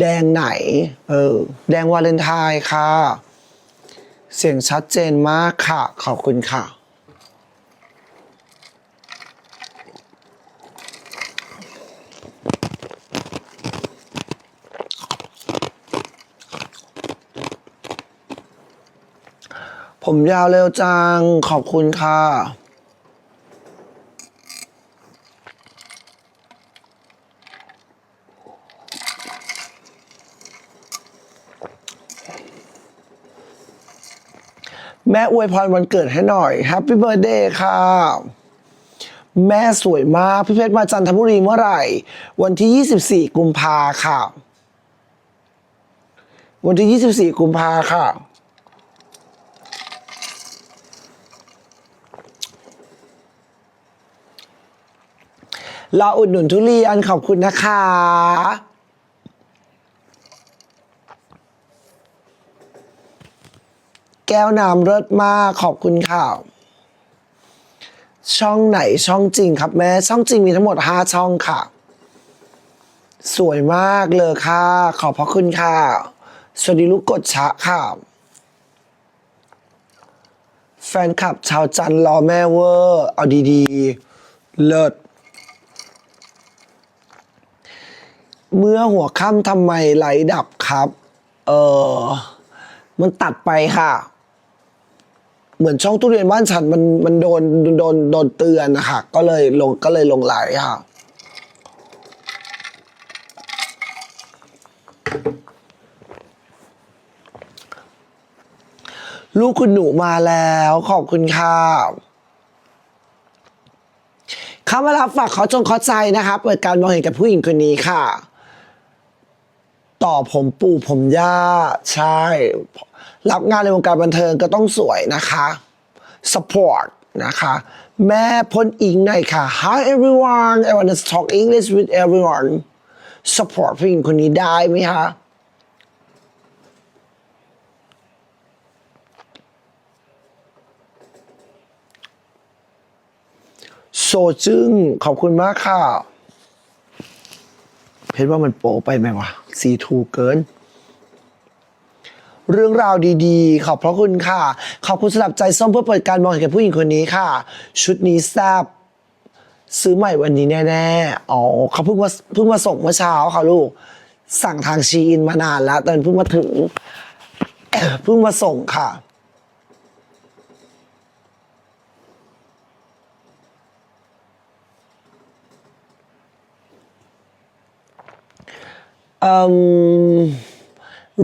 แดงไหน เออ แดงวาเลนไทน์ค่ะ เสียงชัดเจนมากค่ะ ขอบคุณค่ะ ผมยาวเร็วจัง ขอบคุณค่ะ แม่อวยพรวันเกิดให้หน่อยแฮปปี้เบ t ร์ a เดย์ค่ะ แม่สวยมาก พี่เพชรมาจันทบุรีเมื่อไหร่ วันที่ 24 กุมภาค่ะ วันที่ 24 กุมภาค่ะรออุดหนุนทุเรียนขอบคุณนะคะ แก้วน้ำเลิศมากขอบคุณค่ะช่องไหนช่องจริงครับแม่ช่องจริงมีทั้งหมด 5 ช่องค่ะ สวยมากเลยค่ะ ขอบพระคุณค่ะสวัสดีลูกกดชะค่ะ แฟนคลับชาวจันทร์รอแม่เวอร์ เอาดีๆ เลิศเมื่อหัวค่ำทำไมไหลดับครับ เออมันตัดไปค่ะ เหมือนช่องตู้เรียนบ้านฉันมันมันโดนโดนโดนเตือนนะคะก็เลยลงก็เลยลงไหลค่ะลูกคุณหนูมาแล้วขอบคุณค่ะเข้ามารับฝากขอจงข้าใจนะคะ เปิดการมองเห็นกับผู้หญิงคนนี้ค่ะ ต่อผมปู่ผมย่าใช่ รับงานในวงการบันเทิงก็ต้องสวยนะคะ support นะคะ แม่พ้นอิงหน่อยค่ะ Hi everyone I want to talk English with everyone support ผู้หญิงคนนี้ได้ไหมคะโซจึงขอบคุณมากค่ะ เพชรว่ามันโป๊ไปไหมวะซีทูเกิน เรื่องราวดีๆ ขอบพระคุณค่ะ ขอบคุณสำหรับใจส้มเพื่อเปิดการมองเห็นกับผู้หญิงคนนี้ค่ะ ชุดนี้แซบซื้อใหม่วันนี้แน่ๆ อ๋อเขาเพิ่งมาเพิ่งมาส่งเมื่อเช้าค่ะลูก สั่งทางชีอินมานานแล้วแต่เพิ่งมาถึง เพิ่งมาส่งค่ะ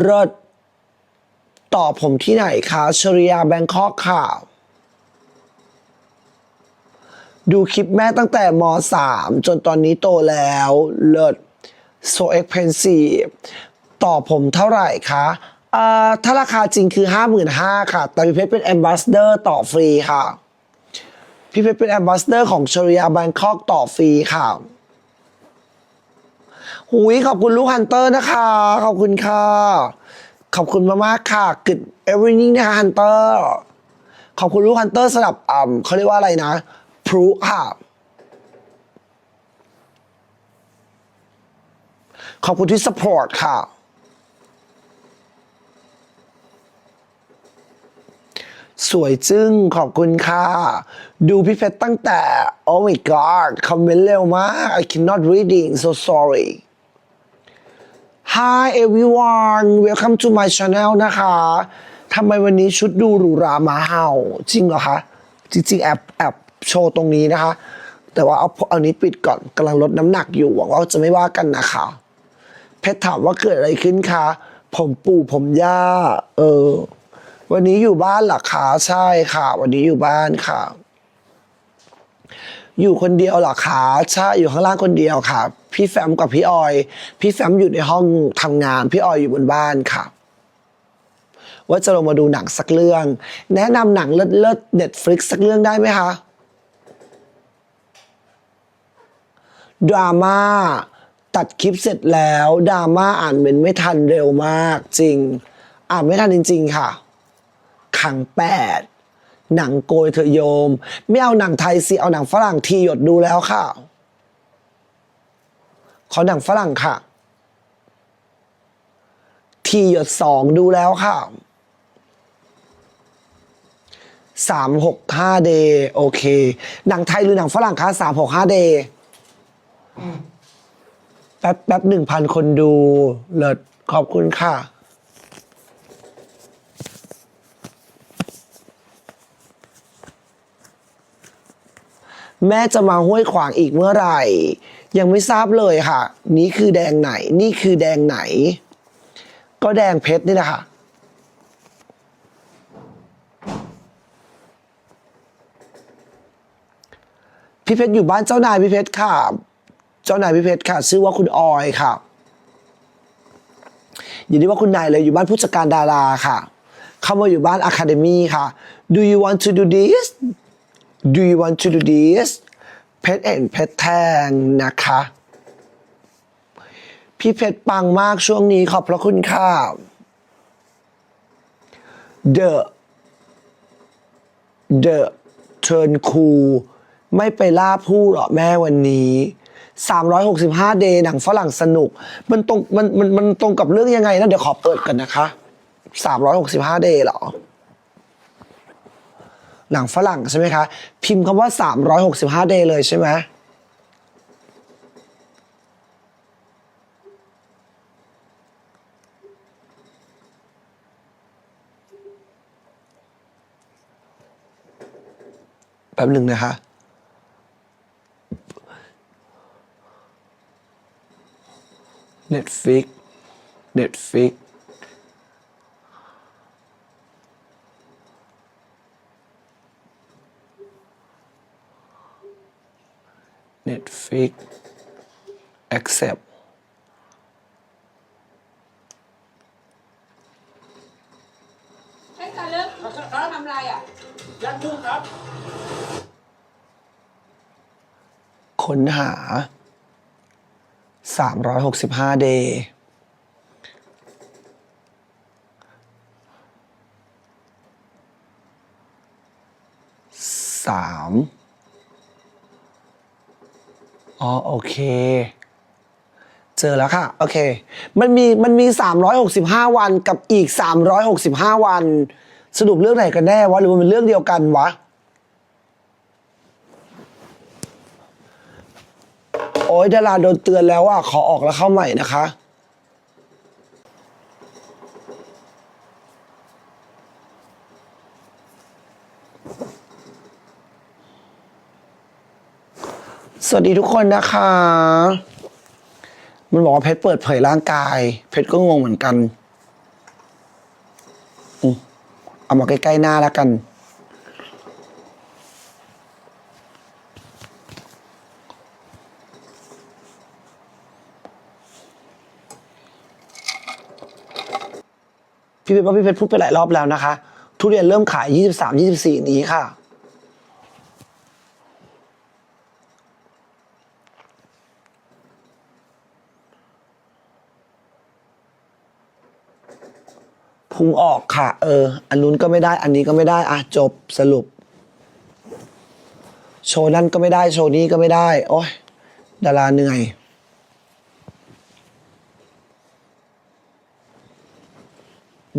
รถต่อผมที่ไหนคะชริยาแบงคอกค่ะ ดูคลิปแม่ตั้งแต่ม .3 จนตอนนี้โตแล้ว เลิศ so expensive ต่อผมเท่าไหร่คะอ่อถ้าราคาจริงคือ 55,000ค่ะ แต่พี่เพชรเป็น ambassador ต่อฟรีค่ะ พี่เพชรเป็น ambassador ของชริยาแบงคอกต่อฟรีค่ะ หุยขอบคุณลูกฮันเตอร์นะคะ ขอบคุณค่ะ ขอบคุณมากๆค่ะกึดเอเวอร์นิ่งนะคะฮันเตอร์ ขอบคุณลูกฮันเตอร์สำหรับอ่าเขาเรียกว่าอะไรนะพรูค่ะ ขอบคุณที่สปอร์ตค่ะสวยจึ้งขอบคุณค่ะ ดูพี่เพชรตั้งแต่ oh my god คอมเมนต์เร็วมาก I cannot reading so sorry Hi everyone welcome to my channel นะคะทำไมวันนี้ชุดดูหรูหราหมาเห่าจริงเหรอคะ จริงๆ แอบแอบโชว์ตรงนี้นะคะ แต่ว่าเอาเอานี้ปิดก่อนกำลังลดน้ำหนักอยู่หวังว่าจะไม่ว่ากันนะคะ เพชรถามว่าเกิดอะไรขึ้นคะ ผมปู่ผมย่า เออ วันนี้อยู่บ้านหรอคะใช่ค่ะ วันนี้อยู่บ้านค่ะ อยู่คนเดียวหรอคะใช่อยู่ข้างล่างคนเดียวค่ะ พี่แฟมกับพี่ออย พี่แฟมอยู่ในห้องทำงาน พี่ออยอยู่บนบ้านค่ะ ว่าจะลงมาดูหนังสักเรื่อง แนะนำหนังเลิศเลิศเน็ตฟลิกสักเรื่องได้ไหมคะดราม่าตัดคลิปเสร็จแล้วดราม่าอ่านเมนไม่ทันเร็วมากจริง อ่านไม่ทันจริง ๆ ค่ะ ขังแปดหนังโกยเธอโยม ไม่เอาหนังไทยสิ เอาหนังฝรั่งทีหยดดูแล้วค่ะ ขอหนังฝรั่งค่ะ ทีหยดสองดูแล้วค่ะสามหกห้าเดย์โอเค หนังไทยหรือหนังฝรั่งคะสามหกห้าเดย์แป๊บแป๊บหนึ่งพันคนดูเลิศขอบคุณค่ะ แม่จะมาห้วยขวางอีกเมื่อไหร่ ยังไม่ทราบเลยค่ะ นี่คือแดงไหน นี่คือแดงไหน ก็แดงเพชรนี่แหละค่ะ พี่เพชรอยู่บ้านเจ้านายพี่เพชรค่ะ เจ้านายพี่เพชรค่ะ ชื่อว่าคุณออยค่ะอยู่ที่ว่าคุณนายเลยอยู่บ้านผู้จัดการดาราค่ะเข้ามาอยู่บ้านอะคาเดมี่ค่ะ Do you want to do this Do you want to do this เพชรเอ็นเพชรแทงนะคะ พี่เพชรปังมากช่วงนี้ขอบพระคุณค่ะ The The Turn Cool ไม่ไปล่าผู้หรอแม่วันนี้365 เดย์หนังฝรั่งสนุก มันตรงมันมันมันตรงกับเรื่องยังไงนะ เดี๋ยวขอเปิดกันนะคะ 365 เดย์หรอ หนังฝรั่งใช่ไหมคะ พิมพ์คำว่า 365เดย์เลยใช่ไหมแป๊บหนึ่งนะคะ Netflix Netflix เน็ตฟิก accept ให้การเลิกทำอะไรอะยัดกุ้งครับ ค้นหา 365เดย์สาม อ๋อโอเค เจอแล้วค่ะ โอเค มันมีมันมี 365 วันกับอีก 365 วัน สรุปเรื่องไหนกันแน่วะหรือมันเป็นเรื่องเดียวกันวะโอ้ยดาราโดนเตือนแล้วอะขอออกแล้วเข้าใหม่นะคะ สวัสดีทุกคนนะคะ มันบอกว่าเพชรเปิดเผยร่างกาย เพชรก็งงเหมือนกันอเอามาใกล้ๆหน้าแล้วกัน พี่เพชรว่าพี่เพชรพูดไปหลายรอบแล้วนะคะ ทุเรียนเริ่มขาย 23 24 นี้ค่ะ พุงออกค่ะ เออ อันนู้นก็ไม่ได้ อันนี้ก็ไม่ได้ อะจบสรุป โชว์นั่นก็ไม่ได้ โชว์นี้ก็ไม่ได้ โอ้ยดาราเหนื่อย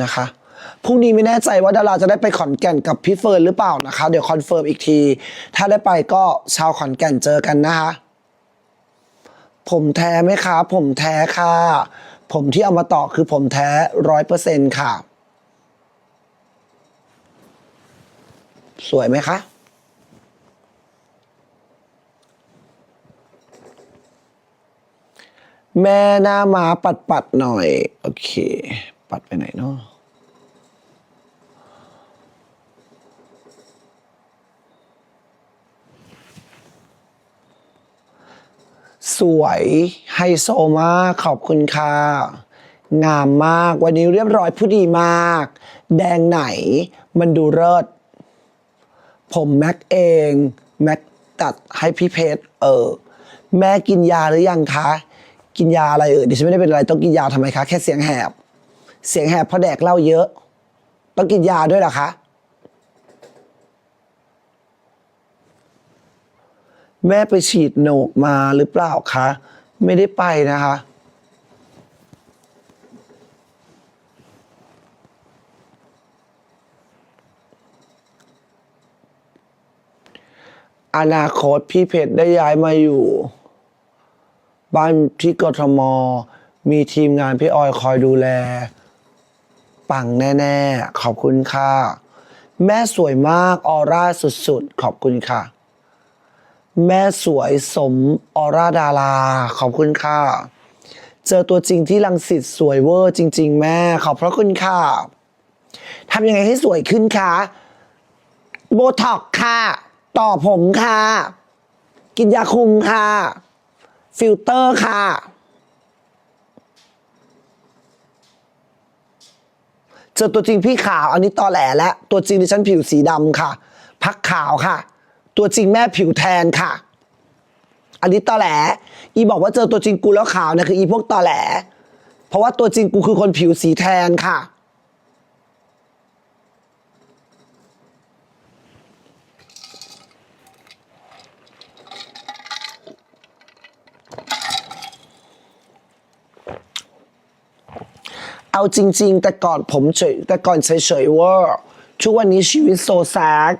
นะคะพรุ่งนี้ไม่แน่ใจว่าดาราจะได้ไปขอนแก่นกับพี่เฟิร์นหรือเปล่านะคะ เดี๋ยวคอนเฟิร์มอีกที ถ้าได้ไปก็ชาวขอนแก่นเจอกันนะคะ ผมแท้ไหมคะ ผมแท้ค่ะ ผมที่เอามาต่อคือผมแท้ร้อยเปอร์เซ็นค่ะ สวยไหมคะ แม่หน้ามาปัดปัดๆหน่อย โอเค ปัดไปไหนเนาะสวยไฮโซมากขอบคุณค่ะ งามมากวันนี้เรียบร้อยผู้ดีมาก แดงไหนมันดูเลิศ ผมแม็กเองแม็กตัดให้พี่เพชรเออ แม่กินยาหรือยังคะ กินยาอะไรเออดิฉันไม่ได้เป็นอะไรต้องกินยาทำไมคะ แค่เสียงแหบ เสียงแหบเพราะแดกเหล้าเยอะ ต้องกินยาด้วยหรอคะ แม่ไปฉีดโหนกมาหรือเปล่าคะ ไม่ได้ไปนะคะ อนาคตพี่เพชรได้ย้ายมาอยู่ บ้านที่กทม มีทีมงานพี่ออยคอยดูแล ปังแน่ๆ ขอบคุณค่ะ แม่สวยมากออร่าสุดๆ ขอบคุณค่ะ แม่สวยสมออร่าดารา ขอบคุณค่ะ เจอตัวจริงที่ลังสิตสวยเวอร์จริง ๆ แม่ ขอบพระคุณค่ะทำยังไงให้สวยขึ้นคะโบท็อกค่ะ ต่อผมค่ะ กินยาคุมค่ะ ฟิลเตอร์ค่ะ เจอตัวจริงพี่ขาว อันนี้ตอแหลแล้วตัวจริงดิฉันผิวสีดำค่ะ พักขาวค่ะ ตัวจริงแม่ผิวแทนค่ะ อันนี้ตอแหล อีบอกว่าเจอตัวจริงกูแล้วขาวนะคืออีพวกตอแหล เพราะว่าตัวจริงกูคือคนผิวสีแทนค่ะ เอาจริง ๆ แต่ก่อนผมเฉยแต่ก่อนเฉยๆว่าทุกวันนี้ชีวิตโซแซก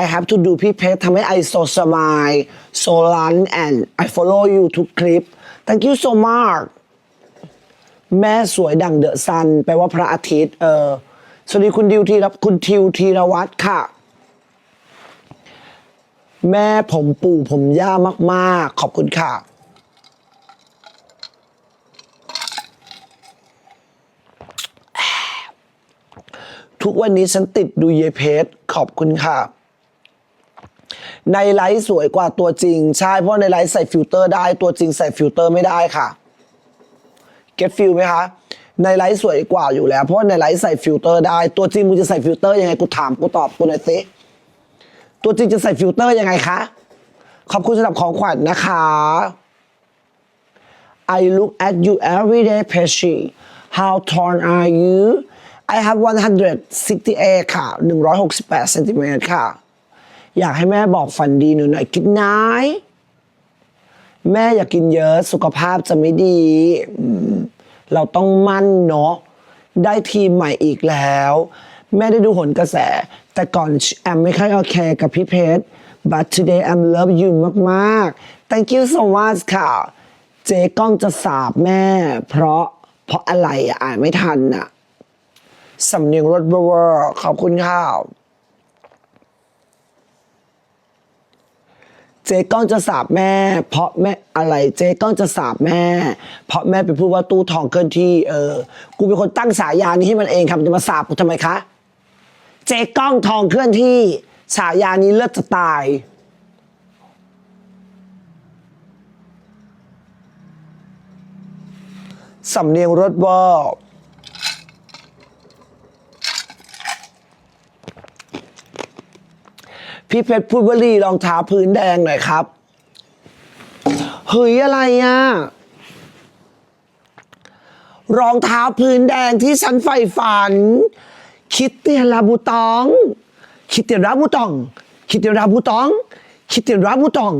I have to do พี่เพชรทำให้ I so smile so run and I follow you ทุกคลิป thank you so much แม่สวยดังเดอะซันแปลว่าพระอาทิตย์ เออ สวัสดีคุณดิวทีรับคุณทิวธีรวัตรค่ะ แม่ผมปู่ผมย่ามาก ๆ ขอบคุณค่ะ ทุกวันนี้ฉันติดดูเยเพจขอบคุณค่ะ ในไลฟ์สวยกว่าตัวจริง ใช่ เพราะในไลฟ์ใส่ฟิลเตอร์ได้ตัวจริงใส่ฟิลเตอร์ไม่ได้ค่ะ เก็ตฟิลไหมคะ ในไลฟ์สวยกว่าอยู่แล้ว เพราะในไลฟ์ใส่ฟิลเตอร์ได้ตัวจริงมึงจะใส่ฟิลเตอร์ยังไงกูถามกูตอบกูหน่อยสิตัวจริงจะใส่ฟิลเตอร์ยังไงคะขอบคุณสำหรับของขวัญนะคะ I look at you every day, Pesci. How tall are you? I have 168 ค่ะ 168เซนติเมตรค่ะ อยากให้แม่บอกฝันดีหนูหน่อยกินน้อยแม่อยากกินเยอะสุขภาพจะไม่ดี เราต้องมั่นเนาะได้ทีมใหม่อีกแล้ว แม่ได้ดูหนกระแส แต่ก่อนแอมไม่ค่อยโอเคกับพี่เพชร but today I'm love you มาก ๆ thank you so much ค่ะ เจ๊ก้องจะสาบแม่ เพราะเพราะอะไรอะอ่านไม่ทันอะ สำเนียงรถเบอร์ขอบคุณค่ะเจ๊ก้องจะสาบแม่ เพราะแม่อะไรเจ๊ก้องจะสาบแม่ เพราะแม่ไปพูดว่าตู้ทองเคลื่อนที่เออกูเป็นคนตั้งสายานี้ให้มันเองครับจะมาสาบกูทำไมคะเจ๊ก้องทองเคลื่อนที่ฉายานี้เลิศจะตายสำเนียงรถเบอร์ พี่เพชรพูดวลีรองเท้าพื้นแดงหน่อยครับ เฮ้ยอะไรอะ รองเท้าพื้นแดงที่ฉันใฝ่ฝัน คิดเตียราบูตอง คิดเตียราบูตอง คิดเตียราบูตอง คิดเตียราบูตอง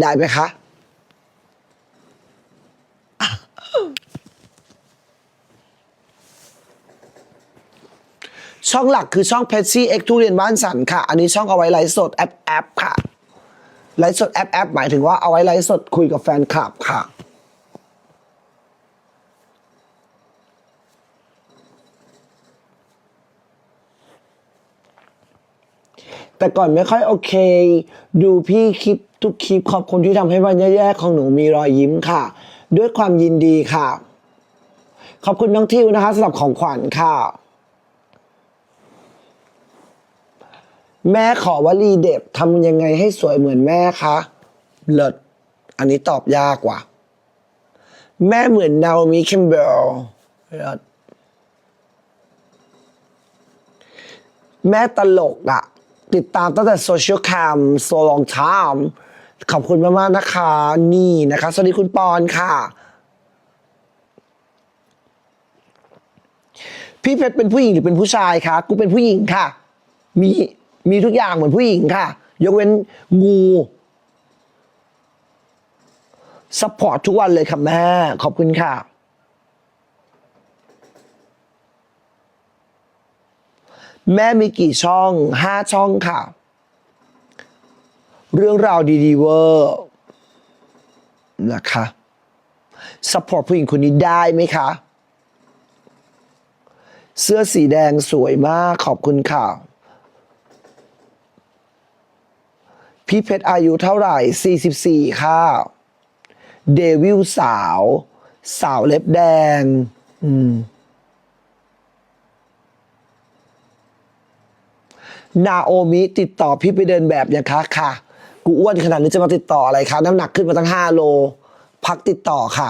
ได้ไหมคะ ช่องหลักคือช่องเพ p ซี่เอ็กทุเรียนบ้านสันค่ะ อันนี้ช่องเอาไว้ไลฟ์สดแอปแอปค่ะ ไลฟ์สดแอปแอปหมายถึงว่าเอาไว้ไลฟ์สดคุยกับแฟนคลับค่ะแต่ก่อนไม่ค่อยโอเค ดูพี่คลิปทุกคลิปขอบคุณที่ทำให้วันแย่ๆของหนูมีรอยยิ้มค่ะ ด้วยความยินดีค่ะ ขอบคุณน้องทิวนะคะสำหรับของขวัญค่ะ แม่ขอวลีเด็ดทำยังไงให้สวยเหมือนแม่คะ เลิศ อันนี้ตอบยากว่ะ แม่เหมือนนาโอมิเคมเบลเลิศแม่ตลกอะติดตามตั้งแต่โซเชียลแคมโซลองทามขอบคุณมาก ๆ นะคะ นี่นะคะ สวัสดีคุณปอนค่ะ พี่เพชรเป็นผู้หญิงหรือเป็นผู้ชายคะ กูเป็นผู้หญิงค่ะ มี มีทุกอย่างเหมือนผู้หญิงค่ะ ยกเว้นงูซัพพอร์ตทุกวันเลยค่ะแม่ ขอบคุณค่ะ แม่มีกี่ช่องห้าช่องค่ะ เรื่องราวดีๆเวอร์นะคะสปอร์ตผู้หญิงคนนี้ได้ไหมคะ เสื้อสีแดงสวยมากขอบคุณค่ะ พี่เพชรอายุเท่าไหร่ 44 ค่ะ เดวิลสาว สาวเล็บแดง อืม นาโอมิติดต่อพี่ไปเดินแบบยังคะค่ะ กูอ้วนขนาดนี้จะมาติดต่ออะไรคะ น้ำหนักขึ้นมาตั้ง 5 โล พักติดต่อค่ะ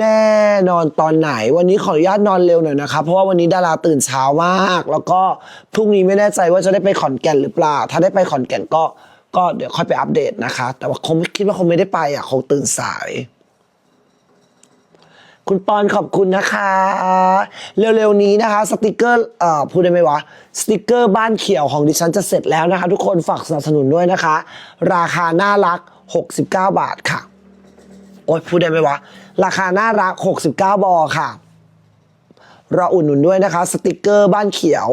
แน่นอนตอนไหน วันนี้ขออนุญาตนอนเร็วหน่อยนะคะเพราะว่าวันนี้ดาราตื่นเช้ามาก แล้วก็พรุ่งนี้ไม่แน่ใจว่าจะได้ไปขอนแก่นหรือเปล่า ถ้าได้ไปขอนแก่นก็ก็เดี๋ยวค่อยไปอัปเดตนะคะ แต่ว่าคงคิดว่าคงไม่ได้ไปอะคงตื่นสาย คุณปอนขอบคุณนะคะ เร็วๆนี้นะคะ สติกเกอร์เอ่อพูดได้ไหมวะสติกเกอร์บ้านเขียวของดิฉันจะเสร็จแล้วนะคะ ทุกคนฝากสนับสนุนด้วยนะคะ ราคาน่ารัก 69 บาทค่ะ โอ๊ยพูดได้ไหมวะ ราคาน่ารัก 69 บอค่ะราอุดหนุนด้วยนะคะ สติกเกอร์บ้านเขียว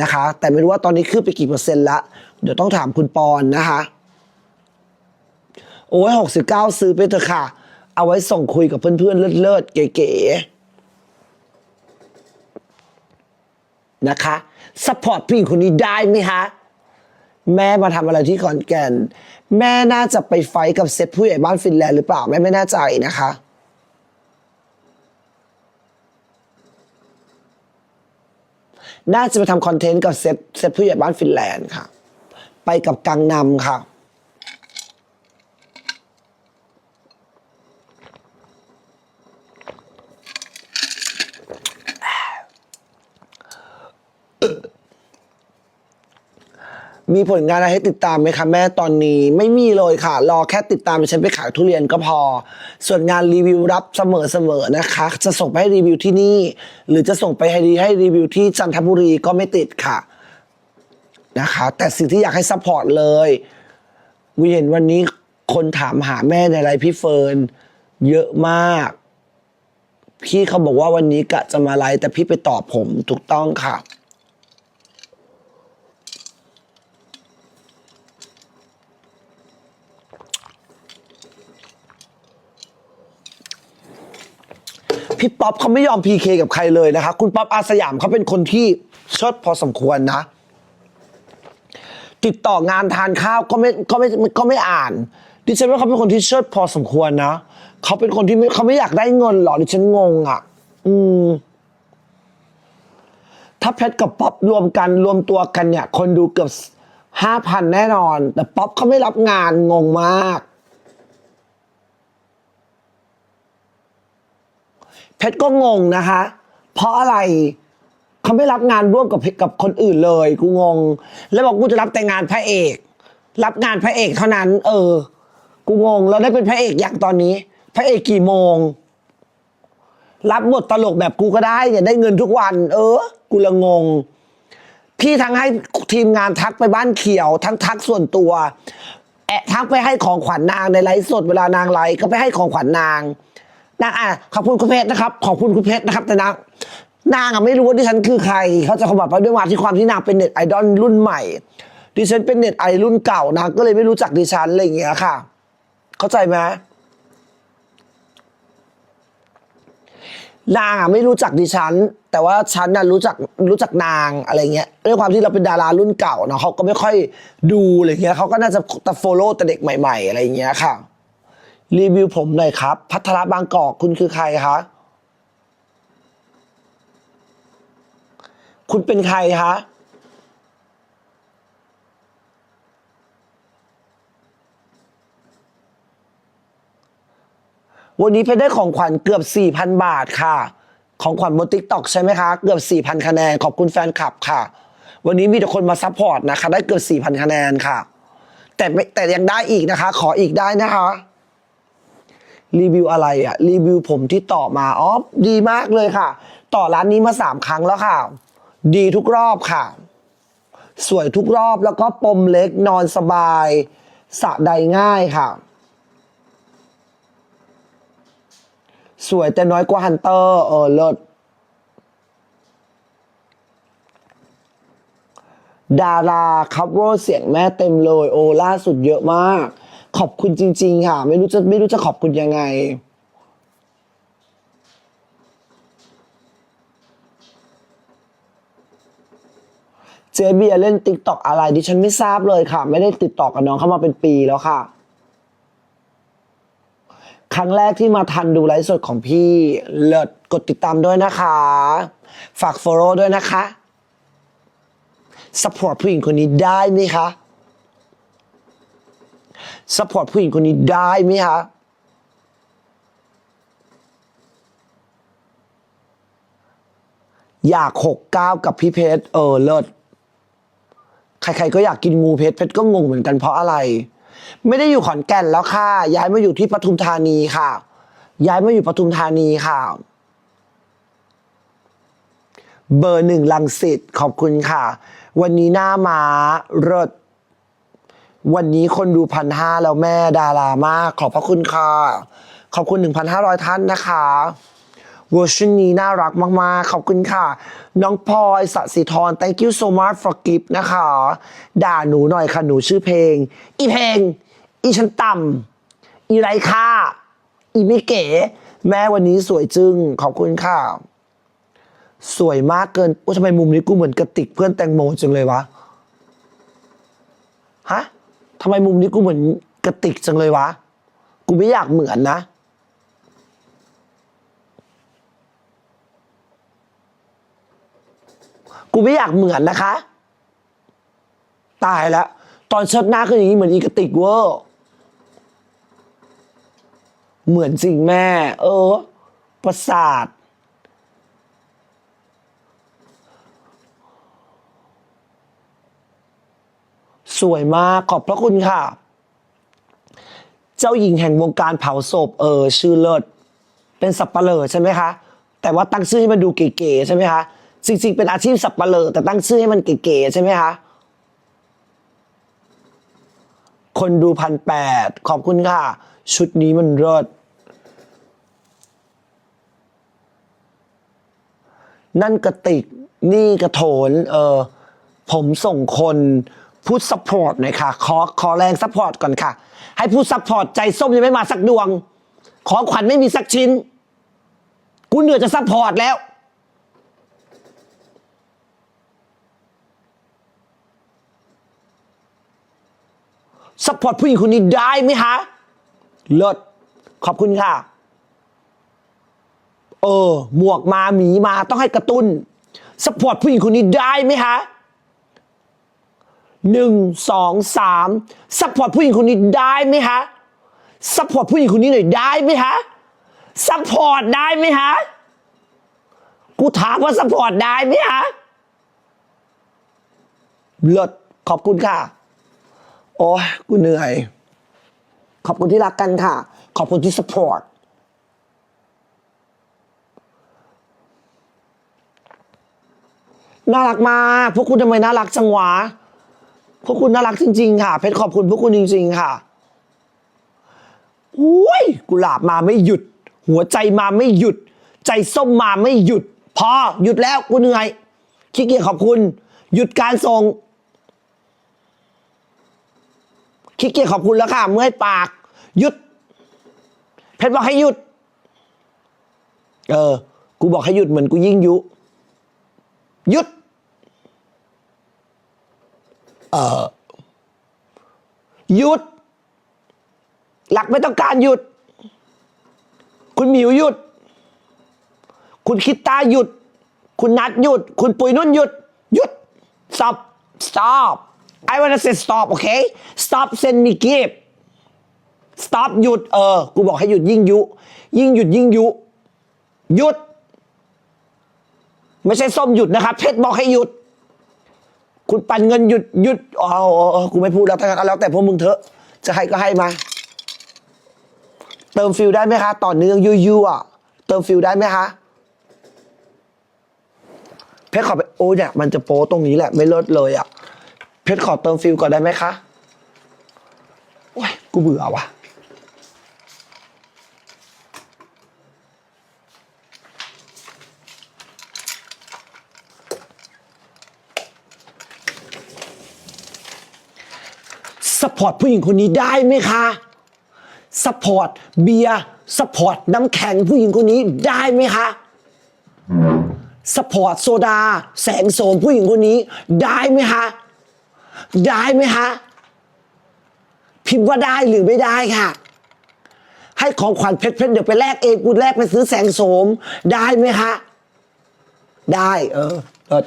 นะคะ แต่ไม่รู้ว่าตอนนี้ขึ้นไปกี่เปอร์เซ็นต์ละ เดี๋ยวต้องถามคุณปอนนะคะ โอ้ย69 ซื้อไปเถอะค่ะ เอาไว้ส่งคุยกับเพื่อนๆ เลิศๆ เก๋ๆ นะคะสปอร์ตผู้หญิงคนนี้ได้ไหมคะแม่มาทำอะไรที่ขอนแก่น แม่น่าจะไปไฟกับเซตผู้ใหญ่บ้านฟินแลนด์หรือเปล่า แม่ไม่แน่ใจนะคะ น่าจะไปทำคอนเทนต์กับเซตเซตผู้ใหญ่บ้านฟินแลนด์ค่ะ ไปกับกังนำค่ะ มีผลงานอะไรให้ติดตามไหมคะแม่ตอนนี้ไม่มีเลยค่ะ รอแค่ติดตามฉันไปขายทุเรียนก็พอ ส่วนงานรีวิวรับเสมอๆนะคะ จะส่งไปให้รีวิวที่นี่ หรือจะส่งไปให้รีให้รีวิวที่จันทบุรีก็ไม่ติดค่ะนะคะ แต่สิ่งที่อยากให้ซัพพอร์ตเลยวิเห็นวันนี้คนถามหาแม่ในไลฟ์พี่เฟิร์นเยอะมาก พี่เขาบอกว่าวันนี้กะจะมาไลฟ์แต่พี่ไปตอบผมถูกต้องค่ะ พี่ป๊อปเขาไม่ยอมพีเคกับใครเลยนะคะคุณป๊อปอาสยามเขาเป็นคนที่ชดพอสมควรนะ ติดต่องานทานข้าวก็ไม่ก็ไม่ก็ไม่อ่านดิฉันว่าเขาเป็นคนที่เชิดพอสมควรนะเขาเป็นคนที่ไม่เขาไม่อยากได้เงินหรอดิฉันงงอะ อืม ถ้าเพชรกับป๊อปรวมกันรวมตัวกันเนี่ย คนดูเกือบห้าพันแน่นอน แต่ป๊อปเขาไม่รับงานงงมาก เพชรก็งงนะคะ เพราะอะไรเขาไม่รับงานร่วมกับกับคนอื่นเลยกูงง แล้วบอกกูจะรับแต่งานพระเอก รับงานพระเอกเท่านั้น เออ กูงงแล้วได้เป็นพระเอกอย่างตอนนี้ พระเอกกี่โมง รับบทตลกแบบกูก็ได้เนี่ยได้เงินทุกวัน เออ กูละงง พี่ทั้งให้ทีมงานทักไปบ้านเขียว ทั้งทักส่วนตัว แอะทักไปให้ของขวัญนางในไลฟ์สดเวลานางไลฟ์ก็ไปให้ของขวัญนาง นางอะขอบคุณคุณเพชรนะครับ ขอบคุณคุณเพชรนะครับ แต่นางนางอะไม่รู้ว่าดิฉันคือใคร เขาจะขาบอกว่าด้วยว่าที่ความที่นางเป็นเน็ตไอดอลรุ่นใหม่ ดิฉันเป็นเน็ตไอรุ่นเก่านางก็เลยไม่รู้จักดิฉันอะไรอย่างเงี้ยค่ะ เข้าใจไหมนางอะไม่รู้จักดิฉัน แต่ว่าฉันน่ะรู้จักรู้จักนางอะไรเงี้ยด้วยความที่เราเป็นดารารุ่นเก่าเนาะเขาก็ไม่ค่อยดูอะไรเงี้ยเขาก็น่าจะแต่โฟโล่แต่เด็กใหม่ ๆ อะไรเงี้ยค่ะ รีวิวผมหน่อยครับ พัทรบางกอกคุณคือใครคะคุณเป็นใครคะวันนี้เพชรได้ของขวัญเกือบ 4,000 บาทค่ะ ของขวัญบนติ๊กต็อกใช่ไหมคะ เกือบ 4,000 คะแนน ขอบคุณแฟนคลับค่ะ วันนี้มีแต่คนมาซัพพอร์ตนะคะ ได้เกือบ 4,000 คะแนนค่ะ แต่ไม่แต่ยังได้อีกนะคะ ขออีกได้นะคะ รีวิวอะไรอะรีวิวผมที่ต่อมาอ๋อดีมากเลยค่ะ ต่อร้านนี้มาสามครั้งแล้วค่ะ ดีทุกรอบค่ะ สวยทุกรอบแล้วก็ปมเล็กนอนสบายสะใดง่ายค่ะ สวยแต่น้อยกว่าฮันเตอร์เออเลิศดาราคัฟเวอร์เสียงแม่เต็มเลย โอล่าสุดเยอะมาก ขอบคุณจริง ๆ ค่ะ ไม่รู้จะไม่รู้จะขอบคุณยังไง เจเบียเล่นติ๊กตอกอะไรดิฉันไม่ทราบเลยค่ะ ไม่ได้ติดต่อกับน้องเข้ามาเป็นปีแล้วค่ะ ครั้งแรกที่มาทันดูไลฟ์สดของพี่เลิศกดติดตามด้วยนะคะ ฝาก follow ด้วยนะคะ support ผู้หญิงคนนี้ได้ไหมคะ support ผู้หญิงคนนี้ได้ไหมคะอยากหกเก้ากับพี่เพชรเออเลิศใครๆก็อยากกินงูเพชรเพชรก็งงเหมือนกันเพราะอะไร ไม่ได้อยู่ขอนแก่นแล้วค่ะ ย้ายมาอยู่ที่ปทุมธานีค่ะ ย้ายมาอยู่ปทุมธานีค่ะ เบอร์หนึ่งลังสิตขอบคุณค่ะ วันนี้หน้าม้าเลิศ วันนี้คนดูพันห้าแล้วแม่ดารามาก ขอบพระคุณค่ะ ขอบคุณหนึ่งพันห้าร้อยท่านนะคะเวอร์ชันนี้น่ารักมาก ๆ ขอบคุณค่ะ น้องพลอยสศิธร thank you so much for gift นะคะ ด่าหนูหน่อยค่ะ หนูชื่อเพลง อีเพลง อีฉันต่ำอีไรค่าอีไม่เก๋ แม่วันนี้สวยจึง ขอบคุณค่ะ สวยมากเกินโอ้ทำไมมุมนี้กูเหมือนกระติกเพื่อนแตงโมจังเลยวะ ฮะ ทำไมมุมนี้กูเหมือนกระติกจังเลยวะ กูไม่อยากเหมือนนะ กูไม่อยากเหมือนนะคะ ตายแล้ว ตอนเชิดหน้าคืออย่างนี้เหมือนอีกระติกเวอร์เหมือนจริงแม่ เออ ประสาท สวยมากขอบพระคุณค่ะ เจ้าหญิงแห่งวงการเผาศพเออชื่อเลิศ เป็นสับปะเลอใช่ไหมคะ แต่ว่าตั้งชื่อให้มันดูเก๋ๆใช่ไหมคะจริงๆเป็นอาชีพสับปะเลอแต่ตั้งชื่อให้มันเก๋ๆใช่ไหมคะคนดูพันแปดขอบคุณค่ะ ชุดนี้มันเลิศนั่นกระติก นี่กระโถน เออ ผมส่งคน พูดซัพพอร์ตหน่อยค่ะ ขอขอแรงซัพพอร์ตก่อนค่ะ ให้พูดซัพพอร์ตใจส้มยังไม่มาสักดวง ขอขวัญไม่มีสักชิ้น กูเหนื่อยจะซัพพอร์ตแล้ว ซัพพอร์ตผู้หญิงคนนี้ได้ไหมคะเลิศขอบคุณค่ะ เออ หมวกมาหมีมาต้องให้กระตุ้น ซัพพอร์ตผู้หญิงคนนี้ได้ไหมคะ หนึ่งสองสามซัพพอร์ตผู้หญิงคนนี้ได้ไหมคะซัพพอร์ตผู้หญิงคนนี้หน่อยได้ไหมคะซัพพอร์ตได้ไหมคะกูถามว่าซัพพอร์ตได้ไหมคะเลิศขอบคุณค่ะ โอ้ยกูเหนื่อย ขอบคุณที่รักกันค่ะ ขอบคุณที่สปอร์ตน่ารักมากพวกคุณทำไมน่ารักจังหวะ พวกคุณน่ารักจริง ๆ ค่ะ เพชรขอบคุณพวกคุณจริง ๆ ค่ะอุ้ยกุหลาบมาไม่หยุด หัวใจมาไม่หยุด ใจส้มมาไม่หยุด พอหยุดแล้วกูเหนื่อยขี้เกียจขอบคุณ หยุดการส่งขี้เกียจขอบคุณแล้วค่ะ เมื่อยปาก หยุด เพชรบอกให้หยุด เออ กูบอกให้หยุดเหมือนกูยิ่งยุ หยุด เออหยุด หลักไม่ต้องการหยุด คุณหมิวหยุด คุณคิดตาหยุด คุณนัดหยุด คุณปุยนุ่นหยุด หยุด stop stop I wanna say stop okay stop send me gift stop หยุด เออ กูบอกให้หยุดยิ่งยุ ยิ่งหยุดยิ่งยุ หยุด ไม่ใช่ส้มหยุดนะครับ เพชรบอกให้หยุด คุณปันเงินหยุดหยุดอ๋ออกูไม่พูดแล้วทั้งนั้นแล้วแต่พวกมึงเถอะ จะให้ก็ให้มา เติมฟิลได้ไหมคะ ต่อเนื่องยูยูอะเติมฟิลได้ไหมคะเพชรขอไปโอ้เนี่ยมันจะโป๊ตรงนี้แหละ ไม่ลิศเลยอะ เพชรขอเติมฟิลก่อนได้ไหมคะโอ้ยกูเบื่อว่ะ สปอร์ตผู้หญิงคนนี้ได้ไหมคะสปอร์ตเบียร์สปอร์ตน้ำแข็งผู้หญิงคนนี้ได้ไหมคะสปอร์ตโซดา แสงโสมผู้หญิงคนนี้ ได้ไหมคะได้ไหมคะพิมพ์ว่าได้หรือไม่ได้ค่ะ ให้ของขวัญเพชรเพชรเดี๋ยวไปแลกเองกูแลกไปซื้อแสงโสม ได้ไหมคะได้ เออเลิศ